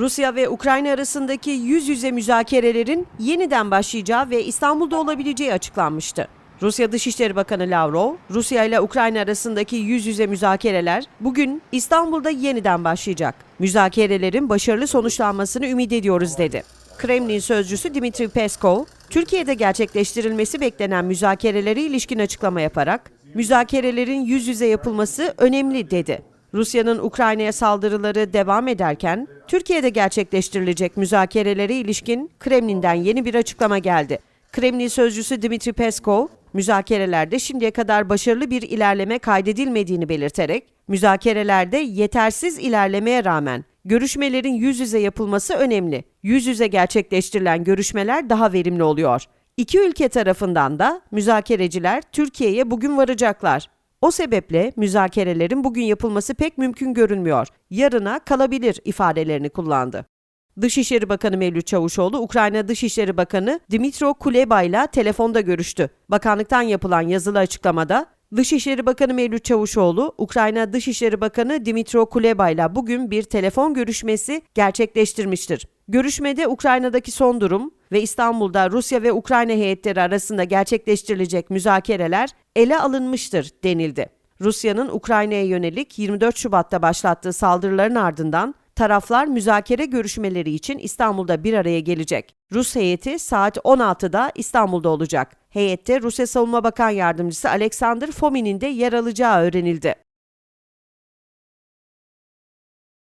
Rusya ve Ukrayna arasındaki yüz yüze müzakerelerin yeniden başlayacağı ve İstanbul'da olabileceği açıklanmıştı. Rusya Dışişleri Bakanı Lavrov, Rusya ile Ukrayna arasındaki yüz yüze müzakereler bugün İstanbul'da yeniden başlayacak. Müzakerelerin başarılı sonuçlanmasını ümit ediyoruz dedi. Kremlin sözcüsü Dmitry Peskov, Türkiye'de gerçekleştirilmesi beklenen müzakerelere ilişkin açıklama yaparak, müzakerelerin yüz yüze yapılması önemli dedi. Rusya'nın Ukrayna'ya saldırıları devam ederken, Türkiye'de gerçekleştirilecek müzakerelere ilişkin Kremlin'den yeni bir açıklama geldi. Kremlin sözcüsü Dmitry Peskov, müzakerelerde şimdiye kadar başarılı bir ilerleme kaydedilmediğini belirterek, müzakerelerde yetersiz ilerlemeye rağmen görüşmelerin yüz yüze yapılması önemli. Yüz yüze gerçekleştirilen görüşmeler daha verimli oluyor. İki ülke tarafından da müzakereciler Türkiye'ye bugün varacaklar. O sebeple müzakerelerin bugün yapılması pek mümkün görünmüyor. Yarına kalabilir ifadelerini kullandı. Dışişleri Bakanı Mevlüt Çavuşoğlu, Ukrayna Dışişleri Bakanı Dimitro Kuleba ile telefonda görüştü. Bakanlıktan yapılan yazılı açıklamada, Dışişleri Bakanı Mevlüt Çavuşoğlu, Ukrayna Dışişleri Bakanı Dimitro Kuleba ile bugün bir telefon görüşmesi gerçekleştirmiştir. Görüşmede Ukrayna'daki son durum ve İstanbul'da Rusya ve Ukrayna heyetleri arasında gerçekleştirilecek müzakereler ele alınmıştır denildi. Rusya'nın Ukrayna'ya yönelik 24 Şubat'ta başlattığı saldırıların ardından taraflar müzakere görüşmeleri için İstanbul'da bir araya gelecek. Rus heyeti saat 16'da İstanbul'da olacak. Heyette Rusya Savunma Bakan Yardımcısı Alexander Fomin'in de yer alacağı öğrenildi.